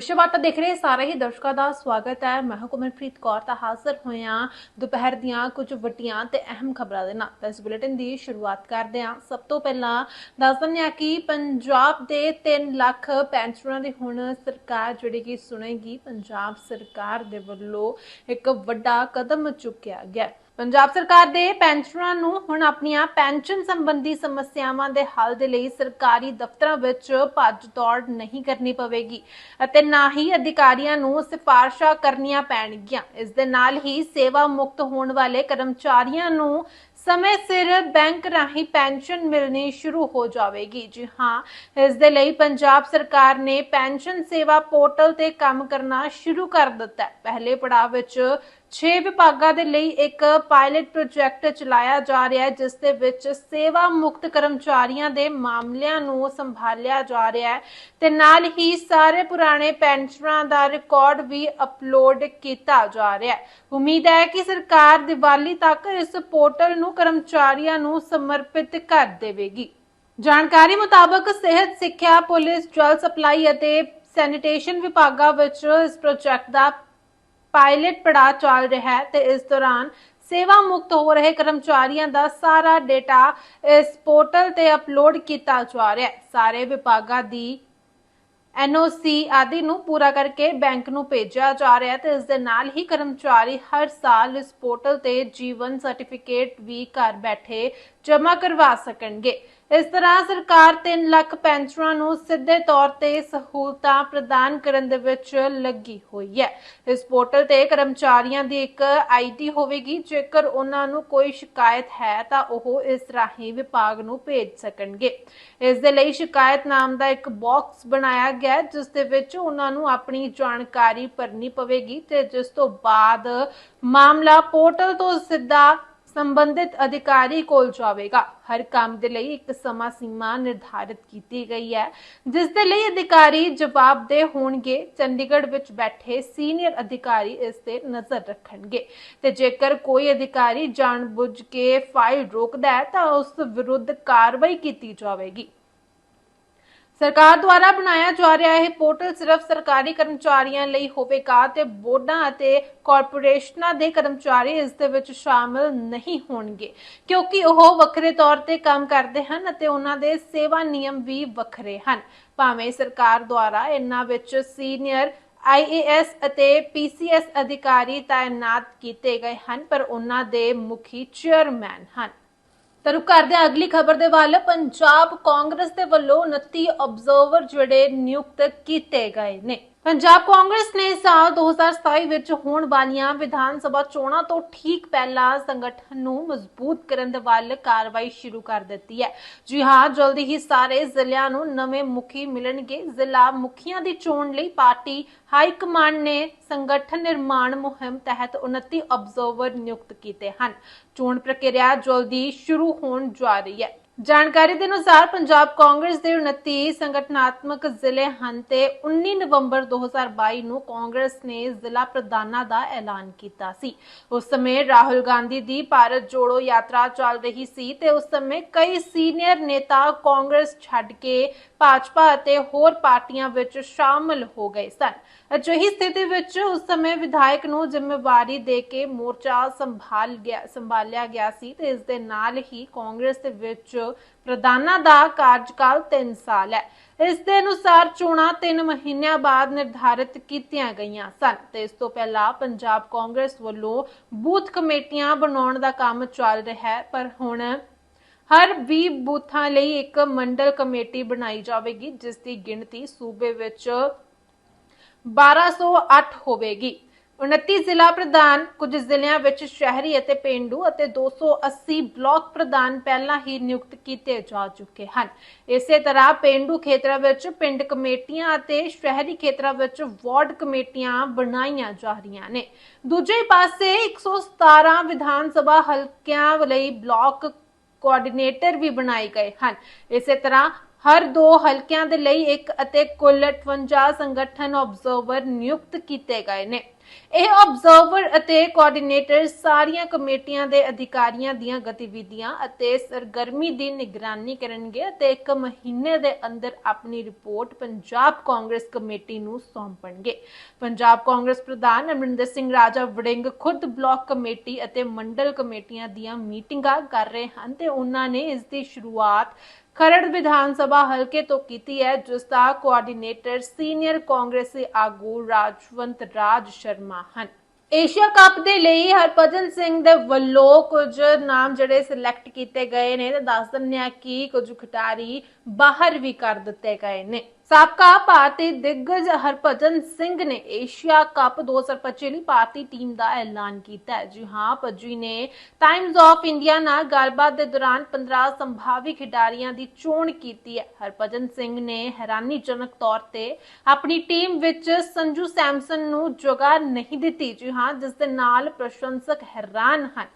ਵਿਸ਼ਵਾਰਤਾ ਦੇਖ ਰਹੇ ਸਾਰੇ ਹੀ ਦਰਸ਼ਕਾਂ ਦਾ ਸਵਾਗਤ ਹੈ। ਮੈਂ ਹਾਂ ਕੌਰ ਤਾਂ ਹਾਜ਼ਰ ਹੋਇਆ ਦੁਪਹਿਰ ਦੀਆਂ ਕੁਝ ਵੱਡੀਆਂ ਤੇ ਅਹਿਮ ਖਬਰਾਂ ਦੇ ਨਾਲ। ਇਸ ਬੁਲੇਟਿਨ ਦੀ ਸ਼ੁਰੂਆਤ ਕਰਦੇ ਹਾਂ। ਸਭ ਤੋਂ ਪਹਿਲਾਂ ਦੱਸ ਦਿੰਦੇ ਹਾਂ ਕਿ ਪੰਜਾਬ ਦੇ 3 ਲੱਖ ਪੈਨਸ਼ਨਰਾਂ ਦੀ ਹੁਣ ਸਰਕਾਰ ਜਿਹੜੀ ਕਿ ਸੁਣੇਗੀ, ਪੰਜਾਬ ਸਰਕਾਰ ਦੇ ਵੱਲੋਂ ਇੱਕ ਵੱਡਾ ਕਦਮ ਚੁੱਕਿਆ ਗਿਆ। ਪੰਜਾਬ ਸਰਕਾਰ ਦੇ ਪੈਨਸ਼ਨਰਾਂ ਨੂੰ ਹੁਣ ਆਪਣੀਆਂ ਪੈਨਸ਼ਨ ਸੰਬੰਧੀ ਸਮੱਸਿਆਵਾਂ ਦੇ ਹੱਲ ਦੇ ਲਈ ਸਰਕਾਰੀ ਦਫ਼ਤਰਾਂ ਵਿੱਚ ਭੱਜ ਦੌੜ ਨਹੀਂ ਕਰਨੀ ਪਵੇਗੀ ਅਤੇ ਨਾ ਹੀ ਅਧਿਕਾਰੀਆਂ ਨੂੰ ਸਿਫਾਰਸ਼ਾਂ ਕਰਨੀਆਂ ਪੈਣਗੀਆਂ। ਇਸ ਦੇ ਨਾਲ ਹੀ ਸੇਵਾ ਮੁਕਤ ਹੋਣ ਵਾਲੇ ਕਰਮਚਾਰੀਆਂ ਨੂੰ ਸਮੇਂ ਸਿਰ ਬੈਂਕ ਰਾਹੀਂ ਪੈਨਸ਼ਨ ਮਿਲਣੀ ਸ਼ੁਰੂ ਹੋ ਜਾਵੇਗੀ। ਜੀ ਹਾਂ, ਇਸ ਦੇ ਲਈ ਪੰਜਾਬ ਸਰਕਾਰ ਨੇ ਪੈਨਸ਼ਨ ਸੇਵਾ ਪੋਰਟਲ ਤੇ ਕੰਮ ਕਰਨਾ ਸ਼ੁਰੂ ਕਰ ਦਿੱਤਾ ਹੈ। ਪਹਿਲੇ ਪੜਾਅ ਵਿੱਚ 6 ਵਿਭਾਗਾਂ ਦੇ ਲਈ ਇੱਕ ਪਾਇਲਟ ਪ੍ਰੋਜੈਕਟ ਚਲਾਇਆ ਜਾ ਰਿਹਾ ਹੈ, ਜਿਸ ਦੇ ਵਿੱਚ ਸੇਵਾ ਮੁਕਤ ਕਰਮਚਾਰੀਆਂ ਦੇ ਮਾਮਲਿਆਂ ਨੂੰ ਸੰਭਾਲਿਆ ਜਾ ਰਿਹਾ ਹੈ ਤੇ ਨਾਲ ਹੀ ਸਾਰੇ ਪੁਰਾਣੇ ਪੈਨਸ਼ਨਰਾਂ ਦਾ ਰਿਕਾਰਡ ਵੀ ਅਪਲੋਡ ਕੀਤਾ ਜਾ ਰਿਹਾ ਹੈ। ਉਮੀਦ ਹੈ ਕਿ ਸਰਕਾਰ ਦੀਵਾਲੀ ਤੱਕ ਇਸ ਪੋਰਟਲ ਨੂੰ ਕਰਮਚਾਰੀਆਂ ਨੂੰ ਸਮਰਪਿਤ ਕਰ ਦੇਵੇਗੀ। ਜਾਣਕਾਰੀ ਮੁਤਾਬਕ ਸਿਹਤ, ਸਿੱਖਿਆ, ਪੁਲਿਸ, ਜਲ ਸਪਲਾਈ ਅਤੇ ਸੈਨੀਟੇਸ਼ਨ ਵਿਭਾਗਾਂ ਵਿੱਚ ਇਸ ਪ੍ਰੋਜੈਕਟ ਦਾ ਪਾਇਲਟ ਪੜਾਅ ਚੱਲ ਰਿਹਾ ਹੈ ਤੇ ਇਸ ਦੌਰਾਨ ਸੇਵਾ ਮੁਕਤ ਹੋ ਰਹੇ ਕਰਮਚਾਰੀਆਂ ਦਾ ਸਾਰਾ ਡੇਟਾ ਇਸ ਪੋਰਟਲ ਤੇ ਅਪਲੋਡ ਕੀਤਾ ਜਾ ਰਿਹਾ ਹੈ। ਸਾਰੇ ਵਿਭਾਗਾਂ ਦੀ ਐਨਓਸੀ ਆਦਿ ਨੂੰ ਪੂਰਾ ਕਰਕੇ ਬੈਂਕ ਨੂੰ ਭੇਜਿਆ ਜਾ ਰਿਹਾ ਹੈ ਤੇ ਇਸ ਦੇ ਨਾਲ ਹੀ ਕਰਮਚਾਰੀ ਹਰ ਸਾਲ ਇਸ ਪੋਰਟਲ ਤੇ ਜੀਵਨ ਸਰਟੀਫਿਕੇਟ ਵੀ ਘਰ ਬੈਠੇ ਜਮ੍ਹਾਂ ਕਰਵਾ ਸਕਣਗੇ। ਇਸ ਤਰ੍ਹਾਂ ਸਰਕਾਰ 3 ਲੱਖ ਪੈਨਸ਼ਨਰਾਂ ਨੂੰ ਸਿੱਧੇ ਤੌਰ ਤੇ ਸਹੂਲਤਾਂ ਪ੍ਰਦਾਨ ਕਰਨ ਦੇ ਵਿੱਚ ਲੱਗੀ ਹੋਈ ਹੈ। ਇਸ ਪੋਰਟਲ ਤੇ ਕਰਮਚਾਰੀਆਂ ਦੀ ਇੱਕ ਆਈਡੀ ਹੋਵੇਗੀ। ਜੇਕਰ ਉਹਨਾਂ ਨੂੰ ਕੋਈ ਸ਼ਿਕਾਇਤ ਹੈ ਤਾਂ ਉਹ ਇਸ ਰਾਹੀਂ ਵਿਭਾਗ ਨੂੰ ਭੇਜ ਸਕਣਗੇ। ਇਸ ਦੇ ਲਈ ਸ਼ਿਕਾਇਤ ਨਾਮ ਦਾ ਇੱਕ ਬਾਕਸ ਬਣਾਇਆ ਗਿਆ ਜਿਸ ਦੇ ਵਿੱਚ ਉਹਨਾਂ ਨੂੰ ਆਪਣੀ ਜਾਣਕਾਰੀ ਭਰਨੀ ਪਵੇਗੀ ਤੇ ਜਿਸ ਤੋਂ ਬਾਅਦ ਮਾਮਲਾ ਪੋਰਟਲ ਤੋਂ ਸਿੱਧਾ ਸੰਬੰਧਿਤ ਅਧਿਕਾਰੀ ਕੋਲ ਜਾਵੇਗਾ। ਹਰ ਕੰਮ ਦੇ ਲਈ ਇੱਕ ਸਮਾਂ ਸੀਮਾ ਨਿਰਧਾਰਿਤ ਕੀਤੀ ਗਈ ਹੈ, ਜਿਸ ਦੇ ਲਈ ਅਧਿਕਾਰੀ ਜਵਾਬਦੇਹ ਹੋਣਗੇ। ਚੰਡੀਗੜ੍ਹ ਵਿੱਚ ਬੈਠੇ ਸੀਨੀਅਰ ਅਧਿਕਾਰੀ ਇਸ ਤੇ ਨਜ਼ਰ ਰੱਖਣਗੇ ਤੇ ਜੇਕਰ ਕੋਈ ਅਧਿਕਾਰੀ ਜਾਣਬੁੱਝ ਕੇ ਫਾਈਲ ਰੋਕਦਾ ਹੈ, ਤਾਂ ਉਸ ਵਿਰੁੱਧ ਕਾਰਵਾਈ ਕੀਤੀ ਜਾਵੇਗੀ। ਸਰਕਾਰ ਦੁਆਰਾ ਬਣਾਇਆ ਜਾ ਰਿਹਾ ਇਹ ਪੋਰਟਲ ਸਿਰਫ ਸਰਕਾਰੀ ਕਰਮਚਾਰੀਆਂ ਲਈ ਹੋਵੇਗਾ ਤੇ ਬੋਰਡਾਂ ਅਤੇ ਕਾਰਪੋਰੇਸ਼ਨਾਂ ਦੇ ਕਰਮਚਾਰੀ ਇਸ ਦੇ ਵਿੱਚ ਸ਼ਾਮਲ ਨਹੀਂ ਹੋਣਗੇ, ਕਿਉਂਕਿ ਉਹ ਵੱਖਰੇ ਤੌਰ ਤੇ ਕੰਮ ਕਰਦੇ ਹਨ ਅਤੇ ਉਹਨਾਂ ਦੇ ਸੇਵਾ ਨਿਯਮ ਵੀ ਵੱਖਰੇ ਹਨ। ਭਾਵੇਂ ਸਰਕਾਰ ਦੁਆਰਾ ਇਹਨਾਂ ਵਿੱਚ ਸੀਨੀਅਰ ਆਈਏਐਸ ਅਤੇ ਪੀਸੀਐਸ ਅਧਿਕਾਰੀ ਤਾਇਨਾਤ ਕੀਤੇ ਗਏ ਹਨ, ਪਰ ਉਹਨਾਂ ਦੇ ਮੁਖੀ ਚੇਅਰਮੈਨ ਹਨ। ਤਾਂ ਰੁਕ ਕਰਦੇ ਹਾਂ ਅਗਲੀ ਖਬਰ ਦੇ ਵੱਲ, ਪੰਜਾਬ ਕਾਂਗਰਸ ਦੇ ਵੱਲੋਂ 29 ਆਬਜ਼ਰਵਰ ਜਿਹੜੇ ਨਿਯੁਕਤ ਕੀਤੇ ਗਏ ਨੇ। ਪੰਜਾਬ ਕਾਂਗਰਸ ਨੇ ਸਾਲ 2027 ਵਿੱਚ ਹੋਣ ਵਾਲੀਆਂ ਵਿਧਾਨ ਸਭਾ ਚੋਣਾਂ ਤੋਂ ਠੀਕ ਪਹਿਲਾਂ ਸੰਗਠਨ ਨੂੰ ਮਜ਼ਬੂਤ ਕਰਨ ਦੇ ਵੱਲ ਕਾਰਵਾਈ ਸ਼ੁਰੂ ਕਰ ਦਿੱਤੀ ਹੈ। ਜੀ ਹਾਂ, ਜਲਦੀ ਹੀ ਸਾਰੇ ਜ਼ਿਲ੍ਹਿਆਂ ਨੂੰ ਨਵੇਂ ਮੁਖੀ ਮਿਲਣਗੇ। ਜ਼ਿਲ੍ਹਾ ਮੁਖੀਆਂ ਦੀ ਚੋਣ ਲਈ ਪਾਰਟੀ ਹਾਈ ਕਮਾਂਡ ਨੇ ਸੰਗਠਨ ਨਿਰਮਾਣ ਮੁਹਿੰਮ ਤਹਿਤ 29 ਅਬਜ਼ਰਵਰ ਨਿਯੁਕਤ ਕੀਤੇ ਹਨ। ਚੋਣ ਪ੍ਰਕਿਰਿਆ ਜਲਦੀ ਸ਼ੁਰੂ ਹੋਣ ਜਾ ਰਹੀ ਹੈ। ਜਾਣਕਾਰੀ ਦੇ ਅਨੁਸਾਰ ਪੰਜਾਬ ਕਾਂਗਰਸ ਦੇ 29 ਸੰਗਠਨਾਤਮਕ ਜ਼ਿਲ੍ਹੇ ਹਨ ਤੇ 19 ਨਵੰਬਰ 2022 ਨੂੰ ਕਾਂਗਰਸ ਨੇ ਜ਼ਿਲ੍ਹਾ ਪ੍ਰਧਾਨਾਂ ਦਾ ਐਲਾਨ ਕੀਤਾ ਸੀ। ਉਸ ਸਮੇਂ ਰਾਹੁਲ ਗਾਂਧੀ ਦੀ ਭਾਰਤ ਜੋੜੋ ਯਾਤਰਾ ਚੱਲ ਰਹੀ ਸੀ ਤੇ ਉਸ ਸਮੇਂ ਕਈ ਸੀਨੀਅਰ ਨੇਤਾ ਕਾਂਗਰਸ ਛੱਡ ਕੇ ਭਾਜਪਾ ਅਤੇ ਹੋਰ ਪਾਰਟੀਆਂ ਵਿੱਚ ਸ਼ਾਮਲ ਹੋ ਗਏ ਸਨ। ਅਜਿਹੀ ਸਥਿਤੀ ਵਿੱਚ ਉਸ ਸਮੇਂ ਵਿਧਾਇਕ ਨੂੰ ਜ਼ਿੰਮੇਵਾਰੀ ਦੇ ਕੇ ਮੋਰਚਾ ਸੰਭਾਲ ਗਿਆ ਸੰਭਾਲਿਆ ਗਿਆ ਸੀ ਤੇ ਇਸ ਦੇ ਨਾਲ ਹੀ ਕਾਂਗਰਸ ਦੇ ਵਿੱਚ ਪ੍ਰਧਾਨਾਂ ਦਾ ਕਾਰਜਕਾਲ 3 ਸਾਲ ਹੈ। ਇਸ ਦੇ ਅਨੁਸਾਰ ਚੋਣਾਂ 3 ਮਹੀਨਿਆਂ ਬਾਅਦ ਨਿਰਧਾਰਿਤ ਕੀਤੀਆਂ ਗਈਆਂ ਸਨ ਤੇ ਇਸ ਤੋਂ ਪਹਿਲਾਂ ਪੰਜਾਬ ਕਾਂਗਰਸ ਵੱਲੋਂ ਬੂਥ ਕਮੇਟੀਆਂ ਬਣਾਉਣ ਦਾ ਕੰਮ ਚੱਲ ਰਿਹਾ ਹੈ, ਪਰ ਹੁਣ ਹਰ 20 ਬੂਥਾਂ ਲਈ ਇੱਕ ਮੰਡਲ ਕਮੇਟੀ ਬਣਾਈ ਜਾਵੇਗੀ, ਜਿਸ ਦੀ ਗਿਣਤੀ ਸੂਬੇ ਵਿੱਚ 1208 ਹੋਵੇਗੀ। 29 ਜ਼ਿਲ੍ਹਾ ਪ੍ਰਧਾਨ, ਕੁਝ ਜ਼ਿਲ੍ਹਿਆਂ ਵਿੱਚ ਸ਼ਹਿਰੀ ਅਤੇ ਪਿੰਡੂ ਅਤੇ 280 ਬਲਾਕ ਪ੍ਰਧਾਨ ਪਹਿਲਾਂ ਹੀ ਨਿਯੁਕਤ ਕੀਤੇ ਜਾ ਚੁੱਕੇ ਹਨ। ਇਸੇ ਤਰ੍ਹਾਂ ਪਿੰਡੂ ਖੇਤਰਾਂ ਵਿੱਚ ਪਿੰਡ ਕਮੇਟੀਆਂ ਅਤੇ ਸ਼ਹਿਰੀ ਖੇਤਰਾਂ ਵਿੱਚ ਵਾਰਡ ਕਮੇਟੀਆਂ ਬਣਾਈਆਂ ਜਾ ਰਹੀਆਂ ਨੇ। ਦੂਜੇ ਪਾਸੇ 117 ਵਿਧਾਨ ਸਭਾ ਹਲਕਿਆਂ ਲਈ ਬਲਾਕ ਕੋਆਰਡੀਨੇਟਰ ਵੀ ਬਣਾਏ ਗਏ ਹਨ। ਇਸੇ ਤਰ੍ਹਾਂ ਹਰ ਦੋ ਹਲਕਿਆਂ ਦੇ ਲਈ ਇੱਕ ਅਤੇ ਕੁੱਲ 58 ਸੰਗਠਨ ਆਬਜ਼ਰਵਰ ਨਿਯੁਕਤ ਕੀਤੇ ਗਏ ਨੇ। ਇਹ ਆਬਜ਼ਰਵਰ ਅਤੇ ਕੋਆਰਡੀਨੇਟਰ ਸਾਰੀਆਂ ਕਮੇਟੀਆਂ ਦੇ ਅਧਿਕਾਰੀਆਂ ਦੀਆਂ ਗਤੀਵਿਧੀਆਂ ਅਤੇ ਸਰਗਰਮੀ ਦੀ ਨਿਗਰਾਨੀ ਕਰਨਗੇ ਅਤੇ ਇੱਕ ਮਹੀਨੇ ਦੇ ਅੰਦਰ ਆਪਣੀ ਰਿਪੋਰਟ ਪੰਜਾਬ ਕਾਂਗਰਸ ਕਮੇਟੀ ਨੂੰ ਸੌਂਪਣਗੇ। ਪੰਜਾਬ ਕਾਂਗਰਸ ਪ੍ਰਧਾਨ ਅਮਰਿੰਦਰ ਸਿੰਘ ਰਾਜਾ ਵੜਿੰਗ ਖੁਦ ਬਲਾਕ ਕਮੇਟੀ ਅਤੇ ਮੰਡਲ ਕਮੇਟੀਆਂ ਦੀਆਂ ਮੀਟਿੰਗਾਂ ਕਰ ਰਹੇ ਹਨ ਤੇ ਉਹਨਾਂ ਨੇ ਇਸ ਦੀ ਸ਼ੁਰੂਆਤ ਖਰੜ ਵਿਧਾਨ ਸਭਾ ਹਲਕੇ ਤੋਂ ਕੀਤੀ ਹੈ, ਜਿਸ ਦਾ ਕੋਆਰਡੀਨੇਟਰ ਸੀਨੀਅਰ ਕਾਂਗਰਸੀ ਆਗੂ ਰਾਜਵੰਤ ਰਾਜ ਸ਼ਰਮਾ ਹਨ। ਏਸ਼ੀਆ ਕੱਪ ਦੇ ਲਈ ਹਰਭਜਨ ਸਿੰਘ ਦੇ ਵੱਲੋਂ ਕੁਝ ਨਾਮ ਜਿਹੜੇ ਸਿਲੈਕਟ ਕੀਤੇ ਗਏ ਨੇ ਤੇ ਦੱਸ ਦਿੰਦੇ ਆ ਕਿ ਕੁਝ ਖਿਡਾਰੀ ਬਾਹਰ ਵੀ ਕਰ ਦਿੱਤੇ ਗਏ ਨੇ। ਸਾਬਕਾ ਭਾਰਤੀ ਦਿੱਗਜ ਹਰਭਜਨ ਸਿੰਘ ਨੇ ਏਸ਼ੀਆ ਕੱਪ 2025 ਲਈ ਭਾਰਤੀ ਟੀਮ ਦਾ ਐਲਾਨ ਕੀਤਾ ਹੈ। ਜੀ ਹਾਂ, ਭੱਜੀ ਨੇ ਟਾਈਮਜ਼ ਆਫ ਇੰਡੀਆ ਨਾਲ ਗੱਲਬਾਤ ਦੇ ਦੌਰਾਨ 15 ਸੰਭਾਵੀ ਖਿਡਾਰੀਆਂ ਦੀ ਚੋਣ ਕੀਤੀ ਹੈ। ਹਰਭਜਨ ਸਿੰਘ ਨੇ ਹੈਰਾਨੀਜਨਕ ਤੌਰ ਤੇ ਆਪਣੀ ਟੀਮ ਵਿੱਚ ਸੰਜੂ ਸੈਮਸਨ ਨੂੰ ਜਗ੍ਹਾ ਨਹੀਂ ਦਿੱਤੀ। ਜੀ ਹਾਂ, ਜਿਸ ਦੇ ਨਾਲ ਪ੍ਰਸ਼ੰਸਕ ਹੈਰਾਨ ਹਨ।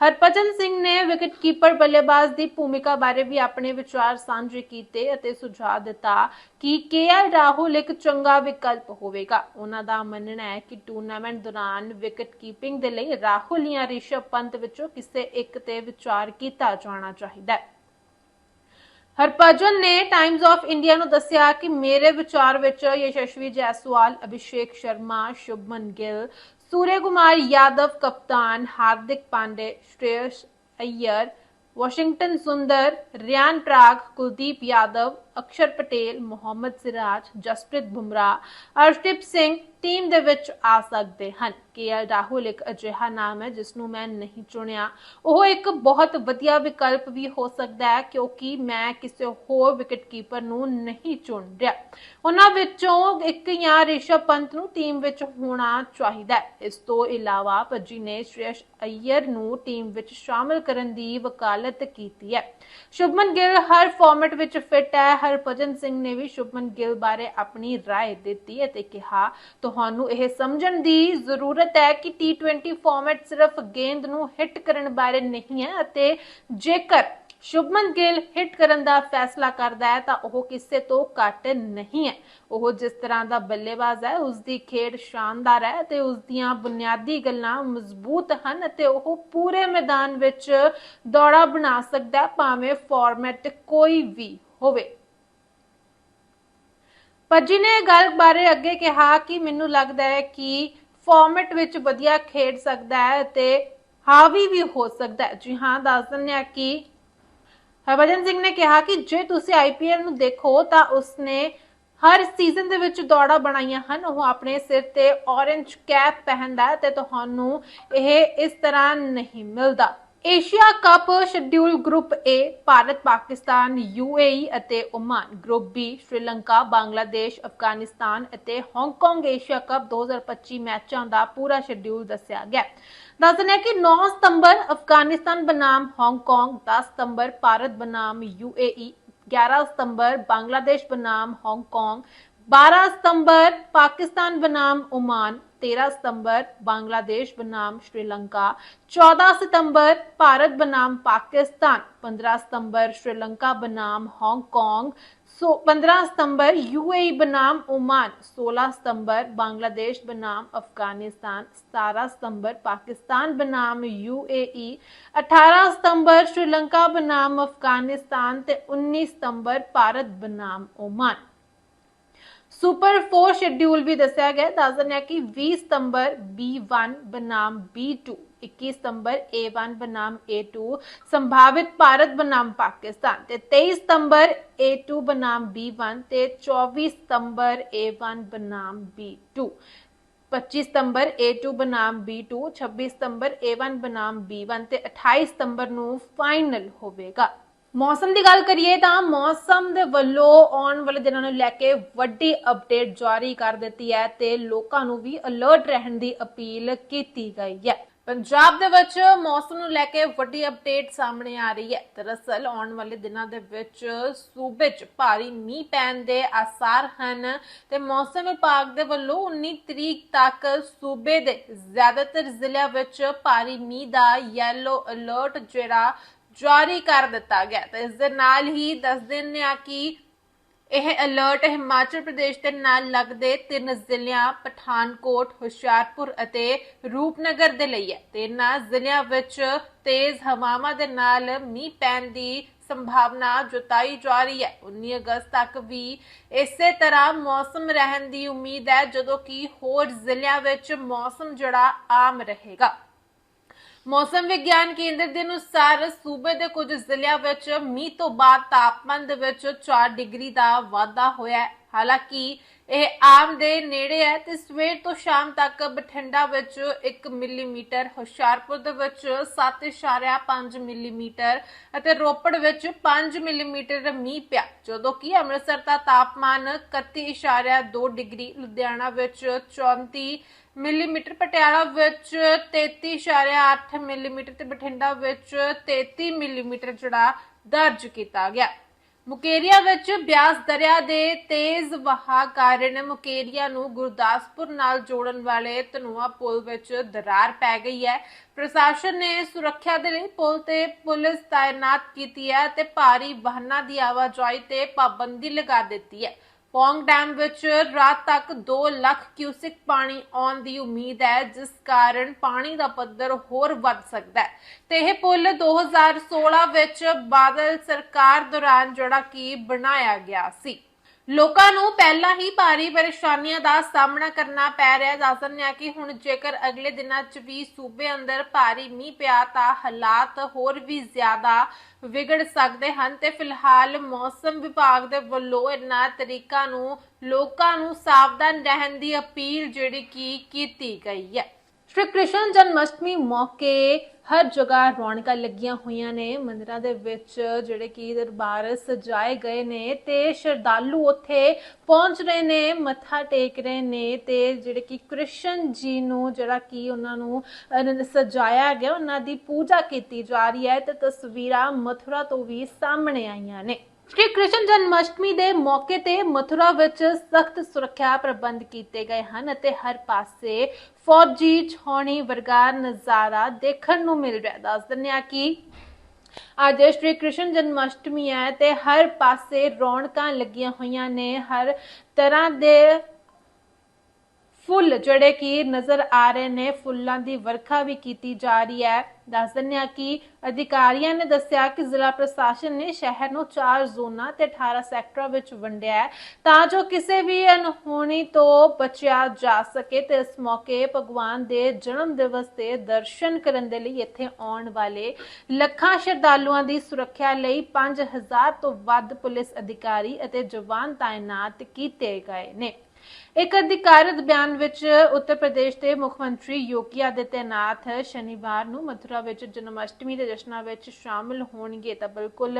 ਹਰਭਜਨ ਸਿੰਘ ਨੇ ਵਿਕਟਕੀਪਰ ਬੱਲੇਬਾਜ਼ ਦੀ ਭੂਮਿਕਾ ਬਾਰੇ ਵੀ ਆਪਣੇ ਵਿਚਾਰ ਸਾਂਝੇ ਕੀਤੇ ਅਤੇ ਸੁਝਾਅ ਦਿੱਤਾ ਕਿ ਕੇਐਲ ਰਾਹੁਲ ਇੱਕ ਚੰਗਾ ਵਿਕਲਪ ਹੋਵੇਗਾ। ਉਹਨਾਂ ਦਾ ਮੰਨਣਾ ਹੈ ਕਿ ਟੂਰਨਾਮੈਂਟ ਦੌਰਾਨ ਵਿਕਟ ਕੀਪਿੰਗ ਦੇ ਲਈ ਰਾਹੁਲ ਜਾਂ ਰਿਸ਼ਭ ਪੰਤ ਵਿੱਚੋਂ ਕਿਸੇ ਇੱਕ ਤੇ ਵਿਚਾਰ ਕੀਤਾ ਜਾਣਾ ਚਾਹੀਦਾ ਹੈ। ਹਰਭਜਨ ਨੇ ਟਾਈਮਜ਼ ਆਫ ਇੰਡੀਆ ਨੂੰ ਦੱਸਿਆ ਕਿ ਮੇਰੇ ਵਿਚਾਰ ਵਿੱਚ ਯਸ਼ਸਵੀ ਜੈਸਵਾਲ, ਅਭਿਸ਼ੇਕ ਸ਼ਰਮਾ, ਸ਼ੁਭਮਨ ਗਿੱਲ, ਸੂਰਯ ਕੁਮਾਰ ਯਾਦਵ, ਕਪਤਾਨ ਹਾਰਦਿਕ ਪਾਂਡੇ ਸ਼੍ਰੇਯਸ ਅਯਰ ਵਾਸ਼ਿੰਗਟਨ ਸੁੰਦਰ ਰਿਆਨ ਪ੍ਰਾਗ ਕੁਲਦੀਪ ਯਾਦਵ ਅਕਸ਼ਰ ਪਟੇਲ, ਮੁਹੰਮਦ ਸਿਰਾਜ, ਜਸਪ੍ਰੀਤ ਬੁਮਰਾਹ, ਅਰਸ਼ਦੀਪ ਸਿੰਘ ਟੀਮ ਦੇ ਵਿੱਚ ਆ ਸਕਦੇ ਹਨ। ਕੇਐਲ ਰਾਹੁਲ ਇੱਕ ਅਜਿਹਾ ਨਾਮ ਹੈ ਜਿਸ ਨੂੰ ਮੈਂ ਨਹੀਂ ਚੁਣਿਆ। ਉਹ ਇੱਕ ਬਹੁਤ ਵਧੀਆ ਵਿਕਲਪ ਵੀ ਹੋ ਸਕਦਾ ਹੈ ਕਿਉਂਕਿ ਮੈਂ ਕਿਸੇ ਹੋਰ ਵਿਕਟਕੀਪਰ ਨੂੰ ਨਹੀਂ ਚੁਣ ਰਿਹਾ। ਉਹਨਾਂ ਵਿੱਚੋਂ ਇੱਕ ਜਾਂ ਰਿਸ਼ਭ ਪੰਤ ਨੂੰ ਟੀਮ ਵਿੱਚ ਹੋਣਾ ਚਾਹੀਦਾ ਹੈ। ਇਸ ਤੋਂ ਇਲਾਵਾ ਭੱਜੀ ਨੇ ਸ਼੍ਰੇਸ਼ ਅਯਰ ਨੂੰ ਟੀਮ ਵਿੱਚ ਸ਼ਾਮਲ ਕਰਨ ਦੀ ਵਕਾਲਤ ਕੀਤੀ ਹੈ। ਸ਼ੁਭਮਨ ਗਿੱਲ ਹਰ ਫਾਰਮੈਟ ਵਿੱਚ ਫਿੱਟ ਹੈ ਹਰਭਜਨ ਸਿੰਘ ਨੇ ਵੀ ਸ਼ੁਭਮਨ ਗਿੱਲ ਬਾਰੇ ਆਪਣੀ رائے ਦਿੱਤੀ ਅਤੇ ਕਿਹਾ ਤੁਹਾਨੂੰ ਇਹ ਸਮਝਣ ਦੀ ਜ਼ਰੂਰਤ ਹੈ ਕਿ T20 ਫਾਰਮੈਟ ਸਿਰਫ ਗੇਂਦ ਨੂੰ ਹਿੱਟ ਕਰਨ ਬਾਰੇ ਨਹੀਂ ਹੈ ਅਤੇ ਜੇਕਰ ਸ਼ੁਭਮਨ ਗਿੱਲ ਹਿੱਟ ਕਰਨ ਦਾ ਫੈਸਲਾ ਕਰਦਾ ਹੈ ਤਾਂ ਉਹ ਕਿਸੇ ਤੋਂ ਘੱਟ ਨਹੀਂ ਹੈ ਉਹ ਜਿਸ ਤਰ੍ਹਾਂ ਦਾ ਬੱਲੇਬਾਜ਼ ਹੈ ਉਸ ਦੀ ਖੇਡ ਸ਼ਾਨਦਾਰ ਹੈ ਅਤੇ ਉਸ ਦੀਆਂ ਬੁਨਿਆਦੀ ਗੱਲਾਂ ਮਜ਼ਬੂਤ ਹਨ ਅਤੇ ਉਹ ਪੂਰੇ ਮੈਦਾਨ ਵਿੱਚ ਦੌੜਾ ਬਣਾ ਸਕਦਾ ਹੈ ਭਾਵੇਂ ਫਾਰਮੈਟ ਕੋਈ ਵੀ ਹੋਵੇ ਭੱਜੀ ਨੇ ਇਹ ਗੱਲ ਬਾਰੇ ਅੱਗੇ ਕਿਹਾ ਕਿ ਮੈਨੂੰ ਲੱਗਦਾ ਹੈ ਕਿ ਫਾਰਮੈਟ ਵਿੱਚ ਵਧੀਆ ਖੇਡ ਸਕਦਾ ਹੈ ਅਤੇ ਹਾਵੀ ਵੀ ਹੋ ਸਕਦਾ ਹੈ। ਜੀ ਹਾਂ, ਦੱਸ ਦਿੰਦੇ ਆ ਕਿ ਹਰਭਜਨ ਸਿੰਘ ਨੇ ਕਿਹਾ ਕਿ ਜੇ ਤੁਸੀਂ ਆਈਪੀਐਲ ਨੂੰ ਦੇਖੋ ਤਾਂ ਉਸਨੇ ਹਰ ਸੀਜ਼ਨ ਦੇ ਵਿੱਚ ਦੌੜਾ ਬਣਾਈਆਂ ਹਨ। ਉਹ ਆਪਣੇ ਸਿਰ ਤੇ orange ਕੈਪ ਪਹਿਨਦਾ ਹੈ ਤੇ ਤੁਹਾਨੂੰ ਇਹ ਇਸ ਤਰ੍ਹਾਂ ਨਹੀਂ ਮਿਲਦਾ। Asia cup schedule group A Bharat Pakistan UAE ਅਤੇ Oman group B Sri Lanka Bangladesh Afghanistan ਅਤੇ ਹਾਂਗਕਾਂਗ ਏਸ਼ੀਆ ਕੱਪ 2025 ਮੈਚਾਂ ਦਾ ਪੂਰਾ ਸ਼ਡਿਊਲ ਦੱਸਿਆ ਗਿਆ। ਦੱਸ ਦਿੰਦੇ ਹਾਂ ਕਿ 9 ਸਤੰਬਰ ਅਫਗਾਨਿਸਤਾਨ ਬਨਾਮ ਹਾਂਗਕਾਂਗ 10 ਸਤੰਬਰ ਭਾਰਤ ਬਨਾਮ UAE 11 ਸਤੰਬਰ ਬੰਗਲਾਦੇਸ਼ ਬਨਾਮ ਹਾਂਗਕਾਂਗ 12 ਸਤੰਬਰ ਪਾਕਿਸਤਾਨ ਬਨਾਮ ਓਮਾਨ 13 ਸਤੰਬਰ ਬੰਗਲਾਦੇਸ਼ ਬਨਾਮ ਸ਼੍ਰੀਲੰਕਾ 14 ਸਤੰਬਰ ਭਾਰਤ ਬਨਾਮ ਪਾਕਿਸਤਾਨ 15 ਸਤੰਬਰ ਸ਼੍ਰੀਲੰਕਾ ਬਨਾਮ ਹਾਂਗਕਾਂਗ ਸੋ 15 ਸਤੰਬਰ UAE ਬਨਾਮ ਓਮਾਨ 16 ਸਤੰਬਰ ਬੰਗਲਾਦੇਸ਼ ਬਨਾਮ ਅਫਗਾਨਿਸਤਾਨ 17 ਸਤੰਬਰ ਪਾਕਿਸਤਾਨ ਬਨਾਮ UAE 18 ਸਤੰਬਰ ਸ਼੍ਰੀਲੰਕਾ ਬਨਾਮ ਅਫਗਾਨਿਸਤਾਨ ਤੇ 19 ਸਤੰਬਰ ਭਾਰਤ ਬਨਾਮ ਓਮਾਨ ਸੁਪਰ 4 ਸ਼ਡਿਊਲ ਵੀ ਦੱਸਿਆ ਗਿਆ ਹੈ। ਦੱਸ ਦਿੰਦੇ ਕਿ 20 ਸਤੰਬਰ B1 ਬਨਾਮ B2 21 ਸਤੰਬਰ A1 ਬਨਾਮ A2 ਸੰਭਾਵਿਤ ਭਾਰਤ ਬਨਾਮ ਪਾਕਿਸਤਾਨ ਤੇ 23 ਸਤੰਬਰ A2 ਬਨਾਮ B1 ਤੇ 24 ਸਤੰਬਰ A1 ਬਨਾਮ B2 25 ਸਤੰਬਰ A2 ਬਨਾਮ B2 26 ਸਤੰਬਰ A1 ਬਨਾਮ B1 ਤੇ 28 ਸਤੰਬਰ ਨੂੰ ਫਾਈਨਲ ਹੋਵੇਗਾ ਮੌਸਮ ਦੀ ਗੱਲ ਕਰੀਏ ਤਾਂ ਮੌਸਮ ਦੇ ਵੱਲੋਂ ਆਉਣ ਵਾਲੇ ਦਿਨਾਂ ਨੂੰ ਲੈ ਕੇ ਵੱਡੀ ਅਪਡੇਟ ਜਾਰੀ ਕਰ ਦਿੱਤੀ ਹੈ ਤੇ ਲੋਕਾਂ ਨੂੰ ਵੀ ਅਲਰਟ ਰਹਿਣ ਦੀ ਅਪੀਲ ਕੀਤੀ ਗਈ ਹੈ। ਪੰਜਾਬ ਦੇ ਵਿੱਚ ਮੌਸਮ ਨੂੰ ਲੈ ਕੇ ਵੱਡੀ ਅਪਡੇਟ ਸਾਹਮਣੇ ਆ ਰਹੀ ਹੈ। ਦਰਅਸਲ ਆਉਣ ਵਾਲੇ ਦਿਨਾਂ ਦੇ ਵਿੱਚ ਸੂਬੇ 'ਚ ਭਾਰੀ ਮੀਂਹ ਪੈਣ ਦੇ ਆਸਾਰ ਹਨ ਤੇ ਮੌਸਮ ਵਿਭਾਗ ਦੇ ਵੱਲੋਂ 19 ਤਰੀਕ ਤੱਕ ਸੂਬੇ ਦੇ ਜ਼ਿਆਦਾਤਰ ਜ਼ਿਲ੍ਹਿਆਂ ਵਿੱਚ ਭਾਰੀ ਮੀਂਹ ਦਾ ਯੈਲੋ ਅਲਰਟ ਜਿਹੜਾ ਜਾਰੀ ਕਰ ਦਿੱਤਾ ਗਿਆ। ਤੇ ਇਸ ਦੇ ਨਾਲ ਹੀ ਦੱਸ ਦਿੰਦੇ ਆ ਕਿ ਇਹ ਅਲਰਟ ਹਿਮਾਚਲ ਪ੍ਰਦੇਸ਼ ਦੇ ਨਾਲ ਲੱਗਦੇ ਤਿੰਨ ਜ਼ਿਲ੍ਹਿਆਂ ਪਠਾਨਕੋਟ, ਹੁਸ਼ਿਆਰਪੁਰ ਅਤੇ ਰੂਪਨਗਰ ਦੇ ਲਈ ਹੈ। ਤੇ ਇਹਨਾਂ ਜ਼ਿਲ੍ਹਿਆਂ ਵਿੱਚ ਤੇਜ਼ ਹਵਾਵਾਂ ਦੇ ਨਾਲ ਮੀਂਹ ਪੈਣ ਦੀ ਸੰਭਾਵਨਾ ਜਤਾਈ ਜਾ ਰਹੀ ਹੈ। 19 ਅਗਸਤ ਤੱਕ ਵੀ ਇਸੇ ਤਰ੍ਹਾਂ ਮੌਸਮ ਰਹਿਣ ਦੀ ਉਮੀਦ ਹੈ, ਜਦੋਂ ਕਿ ਹੋਰ ਜ਼ਿਲ੍ਹਿਆਂ ਵਿੱਚ ਮੌਸਮ ਜਿਹੜਾ ਆਮ ਰਹੇਗਾ। ਮੌਸਮ ਵਿਗਿਆਨ ਕੇਂਦਰ ਦੇ ਅਨੁਸਾਰ ਸੂਬੇ ਦੇ ਕੁਝ ਜ਼ਿਲ੍ਹਿਆਂ ਵਿੱਚ ਮੀਂਹ ਤੋਂ ਬਾਅਦ ਤਾਪਮਾਨ ਦੇ ਵਿੱਚ 4 ਡਿਗਰੀ ਦਾ ਵਾਧਾ ਹੋਇਆ ਹੈ। ਹਾਲਾਂਕਿ ਇਹ ਆਮ ਦੇ ਨੇੜੇ ਹੈ ਤੇ ਸਵੇਰ ਤੋਂ ਸ਼ਾਮ ਤੱਕ ਬਠਿੰਡਾ ਵਿੱਚ 1 ਮਿਲੀਮੀਟਰ, ਹੁਸ਼ਿਆਰਪੁਰ ਦੇ ਵਿੱਚ 7.5 ਮਿਲੀਮੀਟਰ ਅਤੇ ਰੋਪੜ ਵਿੱਚ 5 ਮਿਲੀਮੀਟਰ ਮੀਂਹ ਪਿਆ, ਜਦੋਂ ਕਿ ਅੰਮ੍ਰਿਤਸਰ ਦਾ ਤਾਪਮਾਨ 31.2 ਡਿਗਰੀ, ਲੁਧਿਆਣਾ ਵਿੱਚ 34 ਮਿਲੀਮੀਟਰ ਪਟਿਆਲਾ ਵਿੱਚ 33.8 ਮਿਲੀਮੀਟਰ ਤੇ ਬਠਿੰਡਾ ਵਿੱਚ 33 ਮਿਲੀਮੀਟਰ ਜਿਹੜਾ ਦਰਜ ਕੀਤਾ ਗਿਆ। ਮੁਕੇਰੀਆ ਵਿੱਚ ਬਿਆਸ ਦਰਿਆ ਦੇ ਤੇਜ਼ ਵਹਾਅ ਕਾਰਨ ਮੁਕੇਰੀਆ ਨੂੰ ਗੁਰਦਾਸਪੁਰ ਨਾਲ ਜੋੜਨ ਵਾਲੇ ਧਨੋਆ ਪੁਲ ਵਿੱਚ ਦਰਾਰ ਪੈ ਗਈ ਹੈ। ਪ੍ਰਸ਼ਾਸਨ ਨੇ ਸੁਰੱਖਿਆ ਦੇ ਲਈ ਪੁਲ ਤੇ ਪੁਲਿਸ ਤਾਇਨਾਤ ਕੀਤੀ ਹੈ ਤੇ ਭਾਰੀ ਵਾਹਨਾਂ ਦੀ ਆਵਾਜਾਈ ਤੇ ਪਾਬੰਦੀ ਲਗਾ ਦਿੱਤੀ ਹੈ। ਪੌਂਗ ਡੈਮ ਵਿੱਚ ਰਾਤ ਤੱਕ 2 ਲੱਖ ਕਿਊਸਿਕ ਪਾਣੀ ਆਉਣ ਦੀ ਉਮੀਦ ਹੈ, ਜਿਸ ਕਾਰਨ ਪਾਣੀ ਦਾ ਪੱਧਰ ਹੋਰ ਵੱਧ ਸਕਦਾ ਹੈ। ਤੇ ਇਹ ਪੁਲ 2016 ਵਿੱਚ ਬਾਦਲ ਸਰਕਾਰ ਦੌਰਾਨ ਜਿਹੜਾ ਕਿ ਬਣਾਇਆ ਗਿਆ ਸੀ। ਲੋਕਾਂ ਨੂੰ ਪਹਿਲਾਂ ਹੀ ਭਾਰੀ ਪਰੇਸ਼ਾਨੀਆਂ ਦਾ ਸਾਹਮਣਾ ਕਰਨਾ ਪੈ ਰਿਹਾ ਹੈ। ਦੱਸ ਦਿੰਦੇ ਹਾਂ ਕਿ ਹੁਣ ਜੇਕਰ ਅਗਲੇ ਦਿਨਾਂ 'ਚ ਵੀ ਸੂਬੇ ਅੰਦਰ ਭਾਰੀ ਮੀਂਹ ਪਿਆ ਤਾਂ ਹਾਲਾਤ ਹੋਰ ਵੀ ਜ਼ਿਆਦਾ ਵਿਗੜ ਸਕਦੇ ਹਨ ਤੇ ਫਿਲਹਾਲ ਮੌਸਮ ਵਿਭਾਗ ਦੇ ਵੱਲੋਂ ਇਹਨਾਂ ਤਰੀਕਾਂ ਨੂੰ ਲੋਕਾਂ ਨੂੰ ਸਾਵਧਾਨ ਰਹਿਣ ਦੀ ਅਪੀਲ ਜਿਹੜੀ ਕੀ ਕੀਤੀ ਗਈ ਹੈ। ਸ਼੍ਰੀ ਕ੍ਰਿਸ਼ਨ ਜਨਮਸ਼ਟਮੀ ਮੌਕੇ ਹਰ ਜਗ੍ਹਾ ਰੌਣਕਾਂ ਲੱਗੀਆਂ ਹੋਈਆਂ ਨੇ। ਮੰਦਿਰਾਂ ਦੇ ਵਿੱਚ ਜਿਹੜੇ ਕਿ ਦਰਬਾਰ ਸਜਾਏ ਗਏ ਨੇ ਤੇ ਸ਼ਰਧਾਲੂ ਉੱਥੇ ਪਹੁੰਚ ਰਹੇ ਨੇ, ਮੱਥਾ ਟੇਕ ਰਹੇ ਨੇ ਤੇ ਜਿਹੜੇ ਕਿ ਕ੍ਰਿਸ਼ਨ ਜੀ ਨੂੰ, ਜਿਹੜਾ ਕਿ ਉਹਨਾਂ ਨੂੰ, ਸਜਾਇਆ ਗਿਆ, ਉਹਨਾਂ ਦੀ ਪੂਜਾ ਕੀਤੀ ਜਾ ਰਹੀ ਹੈ ਤੇ ਤਸਵੀਰਾਂ ਮਥੁਰਾ ਤੋਂ ਵੀ ਸਾਹਮਣੇ ਆਈਆਂ ਨੇ। ਸ਼੍ਰੀ ਕ੍ਰਿਸ਼ਨ ਜਨਮਸ਼ਟਮੀ ਦੇ ਮੌਕੇ ਤੇ ਮਥੁਰਾ ਵਿੱਚ ਸਖਤ ਸੁਰੱਖਿਆ ਪ੍ਰਬੰਧ ਕੀਤੇ ਗਏ ਹਨ ਅਤੇ ਹਰ ਪਾਸੇ ਫੌਜੀ ਛਾਉਣੀ ਵਰਗਾ ਨਜ਼ਾਰਾ ਦੇਖਣ ਨੂੰ ਮਿਲ ਰਿਹਾ ਹੈ। ਦੱਸ ਦਿੰਦੇ ਆ ਕਿ ਅੱਜ ਸ਼੍ਰੀ ਕ੍ਰਿਸ਼ਨ ਜਨਮਸ਼ਟਮੀ ਹੈ ਤੇ ਹਰ ਪਾਸੇ ਰੌਣਕਾਂ ਲੱਗੀਆਂ ਹੋਈਆਂ ਨੇ ਹਰ ਤਰ੍ਹਾਂ ਦੇ ਫੁੱਲ ਜਿਹੜੇ ਕਿ ਨਜ਼ਰ ਆ ਰਹੇ ਨੇ, ਫੁੱਲਾਂ ਦੀ ਵਰਖਾ ਵੀ ਕੀਤੀ ਜਾ ਰਹੀ ਹੈ। ਦੱਸ ਦਿੰਦੇ ਹਾਂ ਕਿ ਅਧਿਕਾਰੀਆਂ ਨੇ ਦੱਸਿਆ ਕਿ ਜ਼ਿਲ੍ਹਾ ਪ੍ਰਸ਼ਾਸਨ ਨੇ ਸ਼ਹਿਰ ਨੂੰ 4 ਜ਼ੋਨਾਂ ਤੇ 18 ਸੈਕਟਰਾਂ ਵਿੱਚ ਵੰਡਿਆ ਹੈ। ਤਾਂ ਜੋ ਕਿਸੇ ਵੀ ਅਨਹੋਣੀ ਤੋਂ ਬਚਿਆ ਜਾ ਸਕੇ ਤੇ ਇਸ ਮੌਕੇ ਭਗਵਾਨ ਦੇ ਜਨਮ ਦਿਵਸ ਤੇ ਦਰਸ਼ਨ ਕਰਨ ਦੇ ਲਈ ਇੱਥੇ ਆਉਣ ਵਾਲੇ ਲੱਖਾਂ ਸ਼ਰਧਾਲੂਆਂ ਦੀ ਸੁਰੱਖਿਆ ਲਈ 5000 ਤੋਂ ਵੱਧ ਪੁਲਿਸ ਅਧਿਕਾਰੀ ਅਤੇ ਜਵਾਨ ਤਾਇਨਾਤ ਕੀਤੇ ਗਏ ਨੇ। ਇੱਕ ਅਧਿਕਾਰਤ ਬਿਆਨ ਵਿੱਚ ਉੱਤਰ ਪ੍ਰਦੇਸ਼ ਦੇ ਮੁੱਖ ਮੰਤਰੀ ਯੋਗੀ ਆਦਿੱਤਿਆਨਾਥ ਸ਼ਨੀਵਾਰ ਨੂੰ ਮਥੁਰਾ ਵਿੱਚ ਜਨਮਸ਼ਟਮੀ ਦੇ ਜਸ਼ਨਾਂ ਵਿੱਚ ਸ਼ਾਮਿਲ ਹੋਣਗੇ ਤਾਂ ਬਿਲਕੁਲ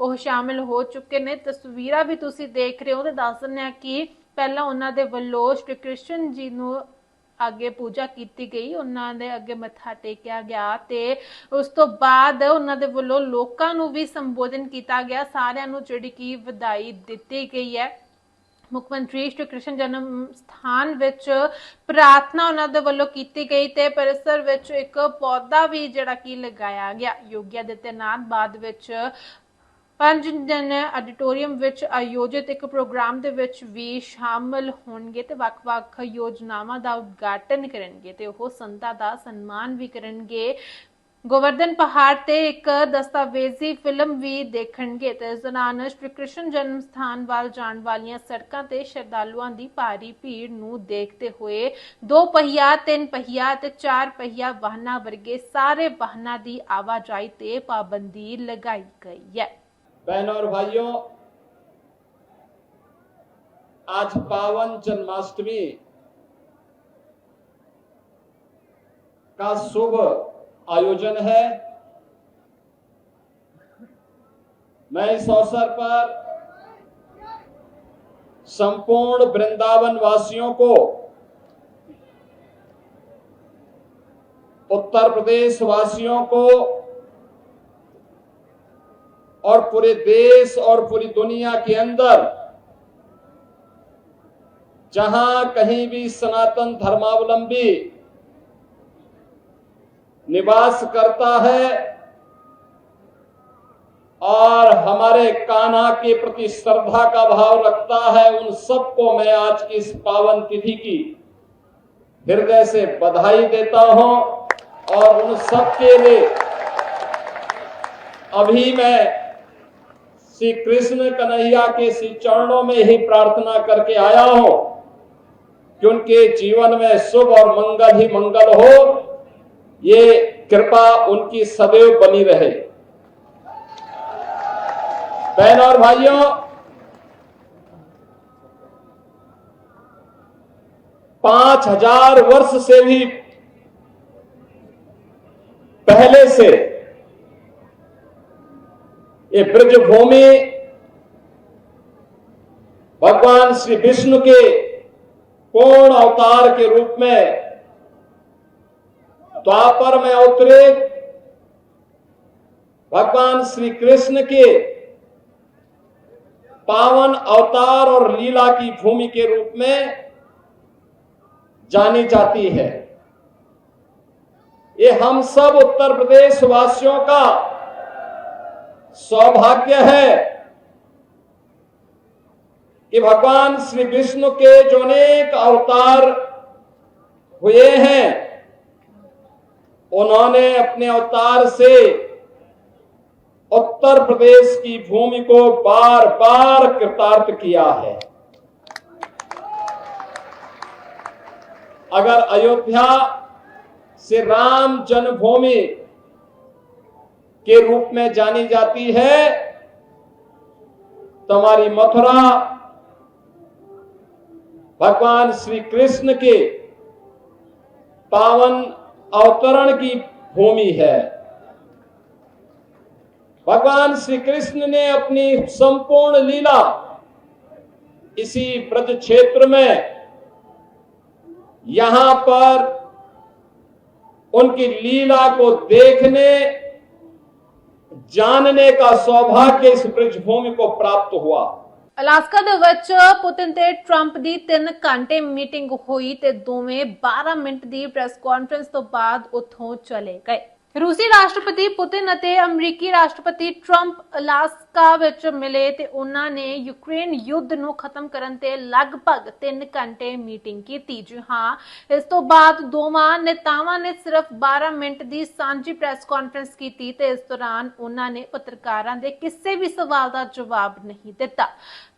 ਉਹ ਸ਼ਾਮਿਲ ਹੋ ਚੁੱਕੇ ਨੇ। ਤਸਵੀਰਾਂ ਵੀ ਤੁਸੀਂ ਦੇਖ ਰਹੇ ਹੋ ਤੇ ਦੱਸ ਦਿੰਦੇ ਆ ਕਿ ਪਹਿਲਾਂ ਉਹਨਾਂ ਦੇ ਵੱਲੋਂ ਸ਼੍ਰੀ ਕ੍ਰਿਸ਼ਨ ਜੀ ਨੂੰ ਅੱਗੇ ਪੂਜਾ ਕੀਤੀ ਗਈ, ਉਹਨਾਂ ਦੇ ਅੱਗੇ ਮੱਥਾ ਟੇਕਿਆ ਗਿਆ ਤੇ ਉਸ ਤੋਂ ਬਾਅਦ ਉਹਨਾਂ ਦੇ ਵੱਲੋਂ ਲੋਕਾਂ ਨੂੰ ਵੀ ਸੰਬੋਧਨ ਕੀਤਾ ਗਿਆ। ਸਾਰਿਆਂ ਨੂੰ ਜਿਹੜੀ ਕਿ ਵਧਾਈ ਦਿੱਤੀ ਗਈ ਹੈ। ਮੁੱਖ ਮੰਤਰੀ ਸ਼੍ਰੀ ਕ੍ਰਿਸ਼ਨ ਜਨਮ ਸਥਾਨ ਵਿੱਚ ਪ੍ਰਾਰਥਨਾ ਉਹਨਾਂ ਦੇ ਵੱਲੋਂ ਕੀਤੀ ਗਈ ਤੇ ਪਰਿਸਰ ਵਿੱਚ ਇੱਕ ਪੌਦਾ ਵੀ ਜਿਹੜਾ ਕਿ ਲਗਾਇਆ ਗਿਆ। ਯੋਗੀ ਆਦਿੱਤਿਆਨਾਥ ਬਾਅਦ ਵਿੱਚ ਪੰਜ ਦਿਨ ਆਡੀਟੋਰੀਅਮ ਵਿੱਚ ਆਯੋਜਿਤ ਇੱਕ ਪ੍ਰੋਗਰਾਮ ਦੇ ਵਿੱਚ ਵੀ ਸ਼ਾਮਲ ਹੋਣਗੇ ਤੇ ਵੱਖ-ਵੱਖ ਯੋਜਨਾਵਾਂ ਦਾ ਉਦਘਾਟਨ ਕਰਨਗੇ ਤੇ ਉਹ ਸੰਤਾਂ ਦਾ ਸਨਮਾਨ ਵੀ ਕਰਨਗੇ। ਗੋਵਰਧਨ ਪਹਾੜ ਤੇ ਇੱਕ ਦਸਤਾਵੇਜ਼ੀ ਫਿਲਮ ਵੀ ਦੇਖਣਗੇ ਤੇ ਇਸ ਦੌਰਾਨ ਸ਼੍ਰੀ ਕ੍ਰਿਸ਼ਨ ਜਨਮ ਸਥਾਨ ਵੱਲ ਜਾਣ ਵਾਲੀਆਂ ਸੜਕਾਂ ਤੇ ਸ਼ਰਧਾਲੂਆਂ ਦੀ ਭਾਰੀ ਭੀੜ ਨੂੰ ਦੇਖਦੇ ਹੋਏ ਦੋ ਪਹੀਆ ਤਿੰਨ ਪਹੀਆ ਤੇ ਚਾਰ ਪਹੀਆ ਵਾਹਨਾਂ ਵਰਗੇ ਸਾਰੇ ਵਾਹਨਾਂ ਦੀ ਆਵਾਜਾਈ ਤੇ ਪਾਬੰਦੀ ਲਗਾਈ ਗਈ ਹੈ बहनों और भाइयों आज पावन जन्माष्टमी का शुभ आयोजन है। मैं इस अवसर पर संपूर्ण वृंदावन वासियों को उत्तर प्रदेश वासियों को और पूरे देश और पूरी दुनिया के अंदर, जहाँ कहीं भी सनातन धर्मावलंबी निवास करता है और हमारे कान्हा के प्रति श्रद्धा का भाव रखता है, उन सबको मैं आज की इस पावन तिथि की हृदय से बधाई देता हूँ और उन सबके लिए अभी मैं श्री कृष्ण कन्हैया के श्री चरणों में ही प्रार्थना करके आया हूँ कि उनके जीवन में शुभ और मंगल ही मंगल हो। ये कृपा उनकी सदैव बनी रहे। बहन और भाइयों, पाँच हज़ार वर्ष से भी पहले से ये ब्रज भूमि भगवान श्री विष्णु के पूर्ण अवतार के रूप में द्वापर में अवतरित भगवान श्री कृष्ण के पावन अवतार और लीला की भूमि के रूप में जानी जाती है। ये हम सब उत्तर प्रदेश वासियों का सौभाग्य है कि भगवान श्री विष्णु के जो अनेक अवतार हुए हैं उन्होंने अपने अवतार से उत्तर प्रदेश की भूमि को बार बार कृतार्थ किया है। अगर अयोध्या से राम जन्मभूमि के रूप में जानी जाती है तो हमारी मथुरा भगवान श्री कृष्ण के पावन अवतरण की भूमि है। भगवान श्री कृष्ण ने अपनी संपूर्ण लीला इसी ब्रज क्षेत्र में, यहाँ पर उनकी लीला को देखने, जानने का सौभाग्य इस ब्रज भूमि को प्राप्त हुआ। ਅਲਾਸਕਾ ਦੇ ਵਿੱਚ ਪੁਤਿਨ ਤੇ ਟਰੰਪ ਦੀ 3 ਘੰਟੇ ਮੀਟਿੰਗ ਹੋਈ ਤੇ ਦੋਵੇਂ 12 ਮਿੰਟ ਦੀ ਪ੍ਰੈਸ ਕਾਨਫਰੰਸ ਤੋਂ ਬਾਅਦ ਉੱਥੋਂ ਚਲੇ ਗਏ। ਰੂਸੀ ਰਾਸ਼ਟਰਪਤੀ ਪੁਤਿਨ ਅਤੇ ਅਮਰੀਕੀ ਰਾਸ਼ਟਰਪਤੀ ਟਰੰਪ ਅਲਾਸਕਾ ਵਿੱਚ ਮਿਲੇ ਤੇ ਉਹਨਾਂ ਨੇ ਯੂਕਰੇਨ ਯੁੱਧ ਨੂੰ ਖਤਮ ਕਰਨ ਤੇ ਲਗਭਗ 3 ਘੰਟੇ ਮੀਟਿੰਗ ਕੀਤੀ। ਜੀ ਹਾਂ, ਇਸ ਤੋਂ ਬਾਅਦ ਦੋਵਾਂ ਨੇਤਾਵਾਂ ਨੇ ਸਿਰਫ 12 ਮਿੰਟ ਦੀ ਸਾਂਝੀ ਪ੍ਰੈਸ ਕਾਨਫਰੰਸ ਕੀਤੀ ਤੇ ਇਸ ਦੌਰਾਨ ਉਹਨਾਂ ਨੇ ਪੱਤਰਕਾਰਾਂ ਦੇ ਕਿਸੇ ਵੀ ਸਵਾਲ ਦਾ ਜਵਾਬ ਨਹੀਂ ਦਿੱਤਾ।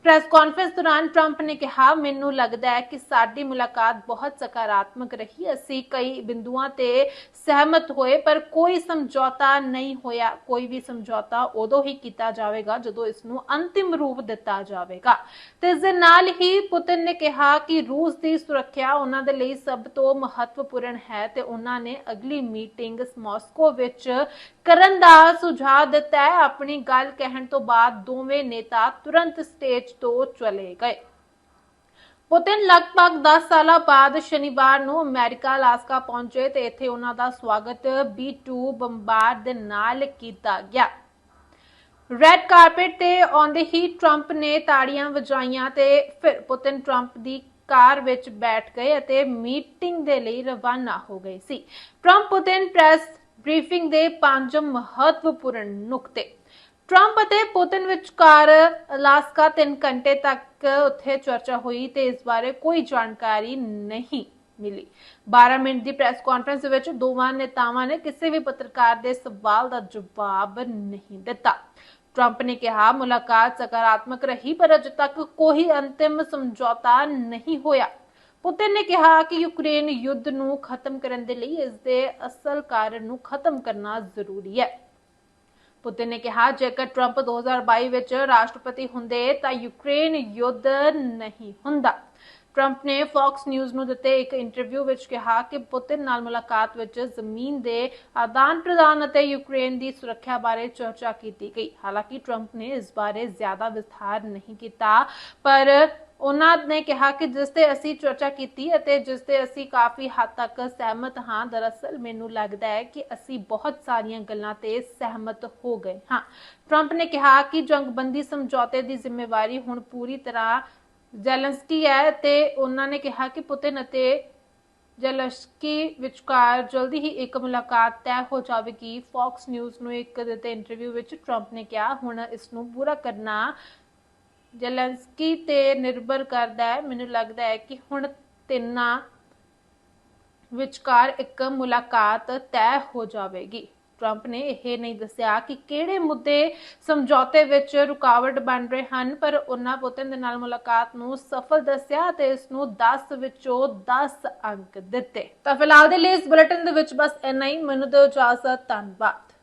ਪ੍ਰੈਸ ਕਾਨਫਰੰਸ ਦੌਰਾਨ ਟਰੰਪ ਨੇ ਕਿਹਾ, ਮੈਨੂੰ ਲੱਗਦਾ ਹੈ ਕਿ ਸਾਡੀ ਮੁਲਾਕਾਤ ਬਹੁਤ ਸਕਾਰਾਤਮਕ ਰਹੀ। ਅਸੀਂ ਕਈ ਬਿੰਦੂਆਂ ਤੇ ਸਹਿਮਤ ਹੋਏ, ਪਰ ਕੋਈ ਸਮਝੌਤਾ ਨਹੀਂ ਹੋਇਆ। ਕੋਈ ਵੀ ਸਮਝੌਤਾ ਉਦੋਂ ਹੀ ਕੀਤਾ ਜਾਵੇਗਾ, ਜਦੋਂ ਇਸ ਨੂੰ ਅੰਤਿਮ ਰੂਪ ਦਿੱਤਾ ਜਾਵੇਗਾ। ਤੇ ਇਸ ਦੇ ਨਾਲ ਹੀ ਪੁਤਿਨ ਨੇ ਕਿਹਾ ਕਿ ਰੂਸ ਦੀ ਸੁਰੱਖਿਆ ਉਹਨਾਂ ਦੇ ਲਈ ਸਭ ਤੋਂ ਮਹੱਤਵਪੂਰਨ ਹੈ ਤੇ ਉਹਨਾਂ ਨੇ ਅਗਲੀ ਮੀਟਿੰਗ ਮਾਸਕੋ ਵਿੱਚ ਕਰਨ ਦਾ ਸੁਝਾਅ ਦਿੱਤਾ ਹੈ। ਆਪਣੀ ਗੱਲ ਕਹਿਣ ਤੋਂ ਬਾਅਦ ਦੋਵੇਂ ਨੇਤਾ ਤੁਰੰਤ ਸਟੇਜ ਤੋਂ ਚਲੇ ਗਏ। ਪੁਤਿਨ ਲਗਭਗ 10 ਸਾਲਾਂ ਬਾਅਦ ਸ਼ਨੀਵਾਰ ਨੂੰ ਅਮਰੀਕਾ, ਅਲਾਸਕਾ ਪਹੁੰਚੇ ਤੇ ਇੱਥੇ ਉਹਨਾਂ ਦਾ ਸਵਾਗਤ B2 ਬੰਬਾਰ ਦੇ ਨਾਲ ਕੀਤਾ ਗਿਆ। ਰੈੱਡ ਕਾਰਪੇਟ ਤੇ ਆਉਂਦੇ ਹੀ ਟਰੰਪ ਨੇ ਤਾੜੀਆਂ ਵਜਾਈਆਂ ਤੇ ਫਿਰ ਪੁਤਿਨ ਟਰੰਪ ਦੀ ਕਾਰ ਵਿੱਚ ਬੈਠ ਗਏ ਅਤੇ ਮੀਟਿੰਗ ਦੇ ਲਈ ਰਵਾਨਾ ਹੋ ਗਏ ਸੀ। ਟਰੰਪ ਪੁਤਿਨ ਪ੍ਰੈਸ ਬਰੀਫਿੰਗ ਦੇ ਪੰਜ ਮਹੱਤਵਪੂਰਨ ਨੁਕਤੇ ਟਰੰਪ ਅਤੇ ਪੁਤਿਨ ਵਿਚਕਾਰ ਅਲਾਸਕਾ 3 ਘੰਟੇ ਤੱਕ ਉੱਥੇ ਚਰਚਾ ਹੋਈ ਤੇ ਇਸ ਬਾਰੇ ਕੋਈ ਜਾਣਕਾਰੀ ਨਹੀਂ ਮਿਲੀ। 12 ਮਿੰਟ ਦੀ ਪ੍ਰੈਸ ਕਾਨਫਰੰਸ ਦੇ ਵਿੱਚ ਦੋਵਾਂ ਨੇਤਾਵਾਂ ਨੇ ਕਿਸੇ ਵੀ ਪੱਤਰਕਾਰ ਦੇ ਸਵਾਲ ਦਾ ਜਵਾਬ ਨਹੀਂ ਦਿੱਤਾ। ਟਰੰਪ ਨੇ ਕਿਹਾ, ਮੁਲਾਕਾਤ ਸਕਾਰਾਤਮਕ ਰਹੀ, ਪਰ ਅਜੇ ਤੱਕ ਕੋਈ ਅੰਤਿਮ ਸਮਝੌਤਾ ਨਹੀਂ ਹੋਇਆ। ਪੁਤਿਨ ਨੇ ਕਿਹਾ ਕਿ ਯੂਕਰੇਨ ਯੁੱਧ ਨੂੰ ਖਤਮ ਕਰਨ ਦੇ ਲਈ ਇਸ ਦੇ ਅਸਲ ਕਾਰਨ ਨੂੰ ਖਤਮ ਕਰਨਾ ਜ਼ਰੂਰੀ ਹੈ। ਪੁਤਿਨ ਨੇ ਕਿਹਾ, ਜੇਕਰ ਟਰੰਪ 2022 ਵਿੱਚ ਰਾਸ਼ਟਰਪਤੀ ਹੁੰਦੇ ਤਾਂ ਯੂਕਰੇਨ ਯੁੱਧ ਨਹੀਂ ਹੁੰਦਾ। ਟਰੰਪ ਨੇ ਫੌਕਸ ਨਿਊਜ਼ ਨੂੰ ਦਿੱਤੇ ਇੱਕ ਇੰਟਰਵਿਊ ਵਿੱਚ ਕਿਹਾ ਕਿ ਪੁਤਿਨ ਨਾਲ ਮੁਲਾਕਾਤ ਵਿੱਚ ਜ਼ਮੀਨ ਦੇ ਆਦਾਨ ਪ੍ਰਦਾਨ ਅਤੇ ਯੂਕਰੇਨ ਦੀ ਸੁਰੱਖਿਆ ਬਾਰੇ ਚਰਚਾ ਕੀਤੀ ਗਈ। ਹਾਲਾਂਕਿ ਟਰੰਪ ਨੇ ਇਸ ਬਾਰੇ ਜ਼ਿਆਦਾ ਵਿਸਥਾਰ ਨਹੀਂ ਕੀਤਾ, ਪਰ ਉਹਨਾਂ ਨੇ ਕਿਹਾ ਕਿ ਜਿਸ ਤੇ ਅਸੀਂ ਚਰਚਾ ਕੀਤੀ ਅਤੇ ਜਿਸ ਤੇ ਅਸੀਂ ਕਾਫੀ ਹੱਦ ਤੱਕ ਸਹਿਮਤ ਹਾਂ, ਦਰਅਸਲ ਮੈਨੂੰ ਲੱਗਦਾ ਹੈ ਕਿ ਅਸੀਂ ਬਹੁਤ ਸਾਰੀਆਂ ਗੱਲਾਂ ਤੇ ਸਹਿਮਤ ਹੋ ਗਏ ਹਾਂ। ਟਰੰਪ ਨੇ ਕਿਹਾ ਕਿ ਜੰਗਬੰਦੀ ਸਮਝੌਤੇ ਦੀ ਜ਼ਿੰਮੇਵਾਰੀ ਹੁਣ ਪੂਰੀ ਤਰ੍ਹਾਂ ਜ਼ੈਲੈਂਸਕੀ ਹੈ ਤੇ ਉਹਨਾਂ ਨੇ ਕਿਹਾ ਕਿ ਪੁਤਿਨ ਅਤੇ ਜ਼ੈਲੈਂਸਕੀ ਵਿਚਕਾਰ ਜਲਦੀ ਹੀ ਇੱਕ ਮੁਲਾਕਾਤ ਤੈਅ ਹੋ ਜਾਵੇਗੀ। ਫੌਕਸ ਨਿਊਜ਼ ਨੂੰ ਇੱਕ ਦਿੱਤੇ ਇੰਟਰਵਿਊ ਵਿੱਚ ਟਰੰਪ ਨੇ ਕਿਹਾ, ਹੁਣ ਇਸ ਨੂੰ ਪੂਰਾ ਕਰਨਾ ਜ਼ੈਲੈਂਸਕੀ ਤੇ ਨਿਰਭਰ ਕਰਦਾ ਹੈ। ਮੈਨੂੰ ਲੱਗਦਾ ਹੈ ਕਿ ਹੁਣ ਤਿੰਨਾਂ ਵਿਚਕਾਰ ਇੱਕ ਮੁਲਾਕਾਤ ਤੈਅ ਹੋ ਜਾਵੇਗੀ। ਟਰੰਪ ਨੇ ਇਹ ਨਹੀਂ ਦੱਸਿਆ ਕਿ ਕਿਹੜੇ ਮੁੱਦੇ ਸਮਝੌਤੇ ਵਿੱਚ ਰੁਕਾਵਟ ਬਣ ਰਹੇ ਹਨ, ਪਰ ਉਹਨਾਂ ਪੁੱਤਨ ਦੇ ਨਾਲ ਮੁਲਾਕਾਤ ਨੂੰ ਸਫਲ ਦੱਸਿਆ ਤੇ ਇਸ ਨੂੰ 10 ਵਿੱਚੋਂ 10 ਅੰਕ ਦਿੱਤੇ। ਤਾਂ ਫਿਲਹਾਲ ਦੇ ਲਈ ਇਸ ਬੁਲੇਟਿਨ ਦੇ ਵਿੱਚ ਬਸ ਇੰਨਾ ਹੀ। ਮੈਨੂੰ ਦਿਓ ਇਜਾਜ਼ਤ। ਧੰਨਵਾਦ।